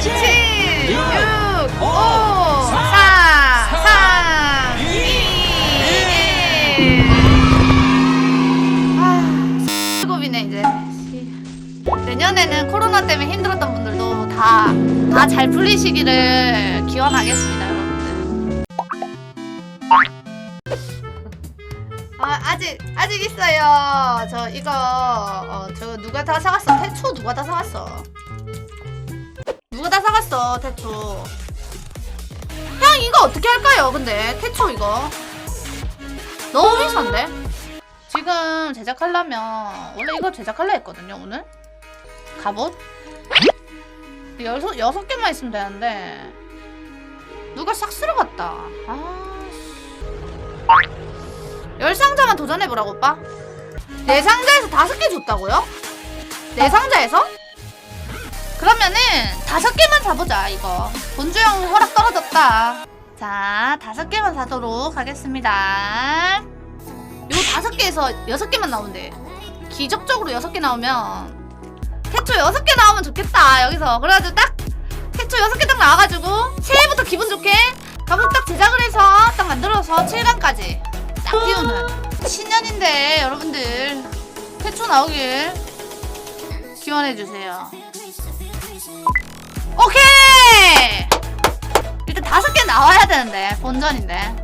7, 6, 5, 4, 3, 2, 1. 아, 일곱이네 이제. 내년에는 코로나 때문에 힘들었던 분들도 다 다 잘 풀리시기를 기원하겠습니다, 여러분들. 아, 아직 아직 있어요. 저 이거 어, 저 누가 다 사갔어? 태초 누가 다 사갔어? 사갔어? 태초. 형 이거 어떻게 할까요? 근데 태초 이거 너무 비싼데? 지금 제작하려면 원래 이거 제작하려 했거든요 오늘 갑옷 여섯 여섯 개만 있으면 되는데 누가 싹 쓸어갔다. 아. 열 상자만 도전해 보라고 오빠. 네 상자에서 다섯 개 줬다고요? 네 상자에서? 그러면은 다섯 개만 사보자 이거. 본주 형 허락 떨어졌다. 자 다섯 개만 사도록 하겠습니다. 요 다섯 개에서 여섯 개만 나온대. 기적적으로 여섯 개 나오면 태초 여섯 개 나오면 좋겠다 여기서. 그래가지고 딱 태초 여섯 개 딱 나와가지고 새해부터 기분 좋게 가복 딱 제작을 해서 딱 만들어서 7강까지 딱 띄우는 신년인데 여러분들 태초 나오길 기원해주세요 오케이! 일단 다섯 개 나와야 되는데 본전인데.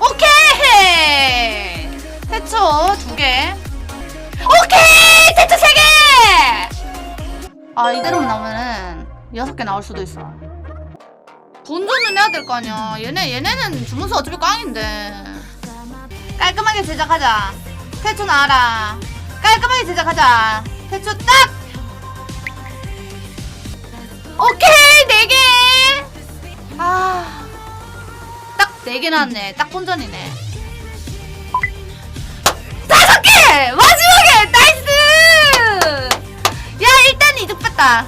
오케이! 태초 두개. 오케이! 태초 세개! 아 이대로만 나오면은 여섯 개 나올 수도 있어. 본전은 해야 될 거 아니야. 얘네 얘네는 주문서 어차피 꽝인데. 깔끔하게 제작하자. 태초 나와라. 깔끔하게 제작하자. 태초 딱 오케이 네 개 아딱 네 개 나왔네. 딱 본전이네. 다섯 개! 마지막에! 나이스! 야 일단 이득 뺐다.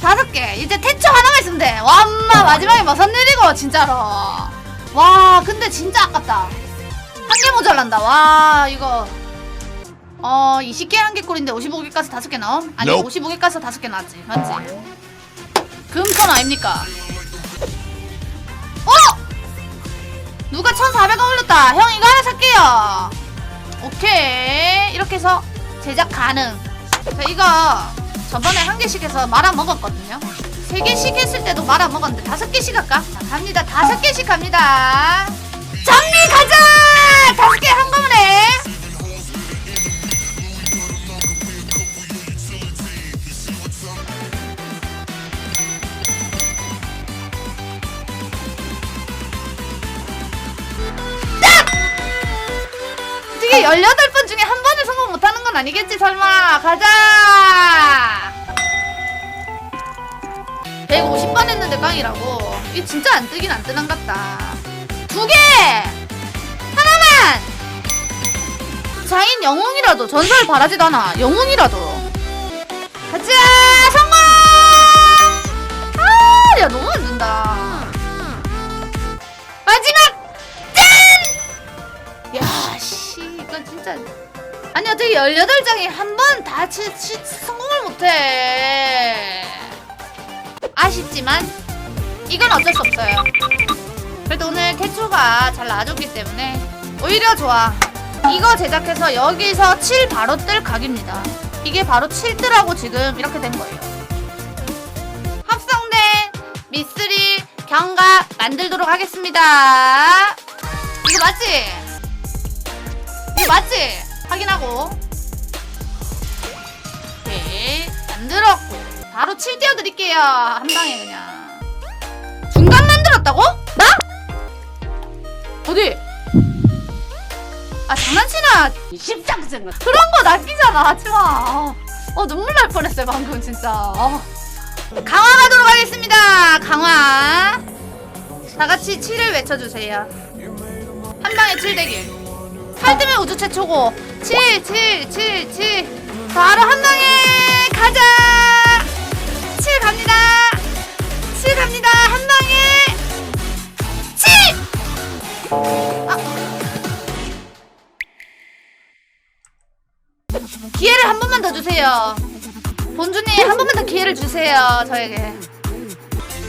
다섯 개. 이제 태초 하나만 있으면 돼. 와, 엄마 마지막에 머선 내리고 진짜로. 와 근데 진짜 아깝다. 한 개 모자란다. 와 이거. 어 20개 한 개 꼴인데 55개 까서 다섯 개 나옴? 아니 Nope. 55개 까서 다섯 개 나왔지. 맞지? 금천 아닙니까? 어! 누가 1,400원 올렸다. 형 이거 하나 살게요. 오케이. 이렇게 해서 제작 가능. 저 이거 저번에 한 개씩 해서 말아 먹었거든요. 세 개씩 했을 때도 말아 먹었는데 다섯 개씩 할까? 자, 갑니다. 다섯 개씩 갑니다. 정리 가자! 다섯 개 한꺼번에 18번 중에 한 번을 성공 못하는 건 아니겠지 설마. 가자. 150번 했는데 깡이라고. 이 진짜 안 뜨긴 안 뜨는 같다. 두개! 하나만! 자인 영웅이라도 전설 바라지도 않아. 영웅이라도. 가자 성공! 아야 너무 안 된다 진짜. 아니, 어떻게 18장이 한 번 다 성공을 못해. 아쉽지만, 이건 어쩔 수 없어요. 그래도 오늘 태초가 잘 나와줬기 때문에, 오히려 좋아. 이거 제작해서 여기서 7 바로 뜰 각입니다. 이게 바로 7 뜨라고 지금 이렇게 된 거예요. 합성된 미쓰리 경가 만들도록 하겠습니다. 이거 맞지? 맞지? 확인하고. 오케이. 만들었고. 바로 7 띄워드릴게요. 한 방에 그냥. 중간 만들었다고? 나? 어디? 아 장난치나? 십장생은 그런 거 낚이잖아 하지마 어 눈물 날 뻔했어요 방금 진짜. 어. 강화 가도록 하겠습니다 강화. 다같이 7을 외쳐주세요. 한 방에 7 대길 8 뜨면 우주 최초고. 7 7 7 7 바로 한 방에 가자! 7 갑니다. 7 갑니다. 한 방에 7 기회를 한 번만 더 주세요. 본주님 한 번만 더 기회를 주세요 저에게.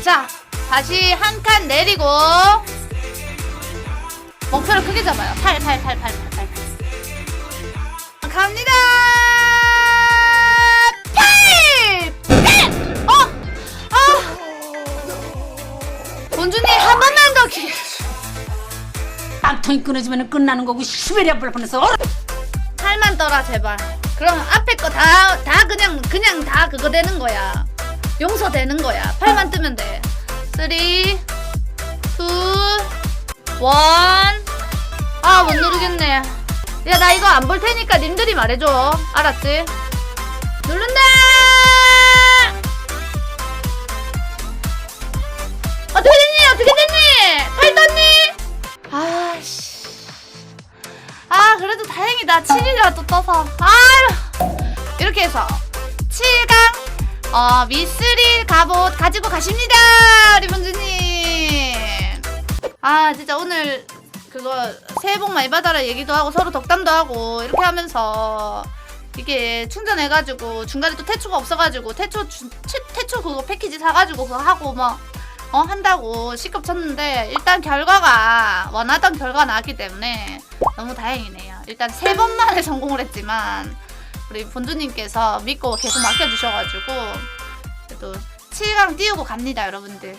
자, 다시 한 칸 내리고 목표를 크게 잡아요. 8, 8, 8, 8, 8, 8. 갑니다. 8! 8! 어! 아! 본주님 한 번만 더 기회. 깡통이 끊어지면 끝나는 거고 시베리아 불 뻔해서 팔만 떠라 제발. 그럼 앞에 거 다 다 그냥 그냥 다 그거 되는 거야. 용서되는 거야. 팔만 뜨면 돼. 3 2 1 아, 못 누르겠네. 야, 나 이거 안 볼 테니까 님들이 말해줘. 알았지? 누른다! 어떻게 됐니? 어떻게 됐니? 팔 떴니? 아씨. 아 그래도 다행이다 7이라도 떠서 아유 이렇게 해서 7강 어 미스릴 갑옷 가지고 가십니다 우리 본주님 아 진짜 오늘 그거 새해 복 많이 받아라 얘기도 하고 서로 덕담도 하고 이렇게 하면서 이게 충전해가지고 중간에 또 태초가 없어가지고 태초 주- 태- 태초 그거 패키지 사가지고 그거 하고 뭐어 한다고 시급 쳤는데 일단 결과가 원하던 결과가 나왔기 때문에 너무 다행이네요. 일단 세 번 만에 성공을 했지만 우리 본주님께서 믿고 계속 맡겨주셔가지고 그래도 7강 띄우고 갑니다 여러분들.